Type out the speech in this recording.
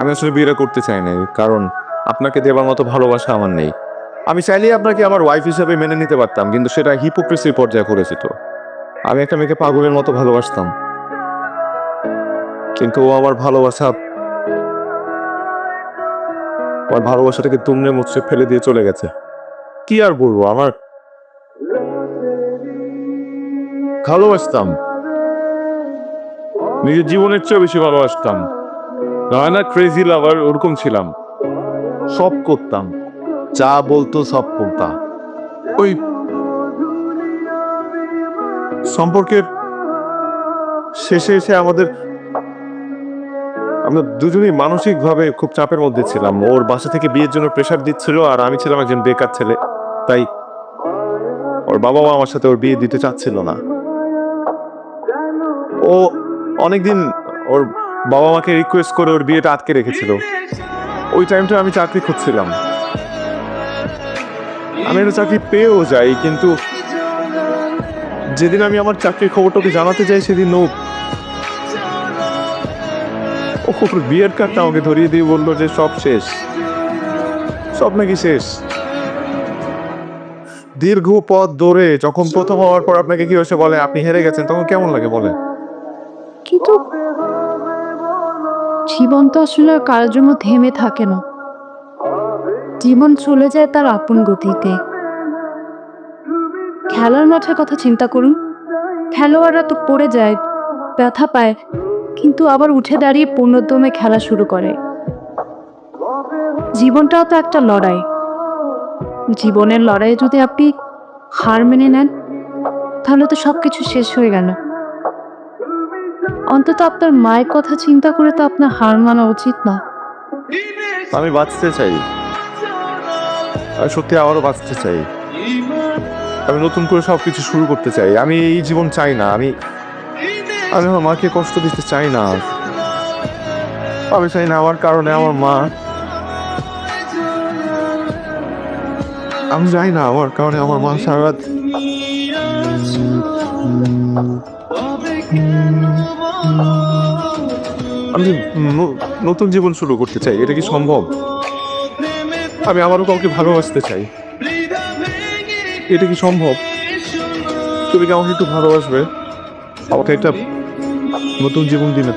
আমি আসলে বিয়েটা করতে চাই না কারণ আপনাকে দেবার মতো ভালোবাসা আমার নেই। আমি চাইলেই আপনাকে আমার ওয়াইফ হিসেবে মেনে নিতে পারতাম, কিন্তু সেটা হিপোক্রেসির পর্যায়ে করেছে তো। আমি একটা মেয়েকে পাগলের মতো ভালোবাসতাম। কিন্তু ও আমার ভালোবাসা, আমার ভালোবাসাটাকে তুমনে মুচড়ে ফেলে দিয়ে চলে গেছে। কি আর বলব, আমার ভালোবাসতাম। নিজের জীবনের চেয়ে বেশি ভালোবাসতাম। নয় না ক্রেজি লাভার ওরকম ছিলাম। সব করতাম। যা বলতো সব করতাম ওই সম্পর্কের শেষে এসে আমাদের আমরা দুজনেই মানসিকভাবে খুব চাপের মধ্যে ছিলাম। ওর বাসা থেকে বিয়ের জন্য প্রেশার দিচ্ছিল আর আমি ছিলাম একজন বেকার ছেলে। তাই ওর বাবা মা আমার সাথে ওর বিয়ে দিতে চাচ্ছিল না। ও অনেকদিন ওর বাবা মাকে রিকোয়েস্ট করে ওর বিয়েটা আটকে রেখেছিল। ওই টাইমটা আমি চাকরি খুঁজছিলাম। আমি একটা চাকরি পেয়েও যাই, কিন্তু যেদিন আমি আমার চাকরির খবরটাকে জানাতে যাই, সেদিন ও ওর বিয়ের কার্ডটা আমাকে ধরিয়ে দিয়ে বলল যে সব শেষ। সব নাকি শেষ। দীর্ঘ পথ দৌড়ে যখন প্রথম হওয়ার পর আপনাকে কি হয়েছে বলে? আপনি হেরে গেছেন, তখন কেমন লাগে বলে কিন্তু জীবন তো আসলে কারোর জন্য থেমে থাকে না। জীবন চলে যায় তার আপন গতিতে। খেলার মাঠের কথা চিন্তা করুন। খেলোয়াড়রা তো পড়ে যায়, ব্যথা পায়, কিন্তু আবার উঠে দাঁড়িয়ে পূর্ণোদ্যমে খেলা শুরু করে। জীবনটাও তো একটা লড়াই। জীবনের লড়াইয়ে যদি আপনি হার মেনে নেন, তাহলে তো সব কিছু শেষ হয়ে গেল। অন্তত আপনার মায়ের কথা চিন্তা করে তো আপনার হার মানা উচিত না। আমি বাঁচতে চাই। আমি সত্যি আবারও বাঁচতে চাই। আমি নতুন করে সব কিছু শুরু করতে চাই। আমি এই জীবন চাই না। আমি আমি আমার মাকে কষ্ট দিতে চাই না। আমি চাই না আমার কারণে আমার মা আমি চাই না আমার কারণে আমার মা সারা আমি নতুন জীবন শুরু করতে চাই, এটা কি সম্ভব? আমি আবারও কাউকে ভালোবাসতে চাই। এটা কি সম্ভব? তুমি কি আমাকে একটু ভালোবাসবে? আমাকে একটা নতুন জীবন দিনে।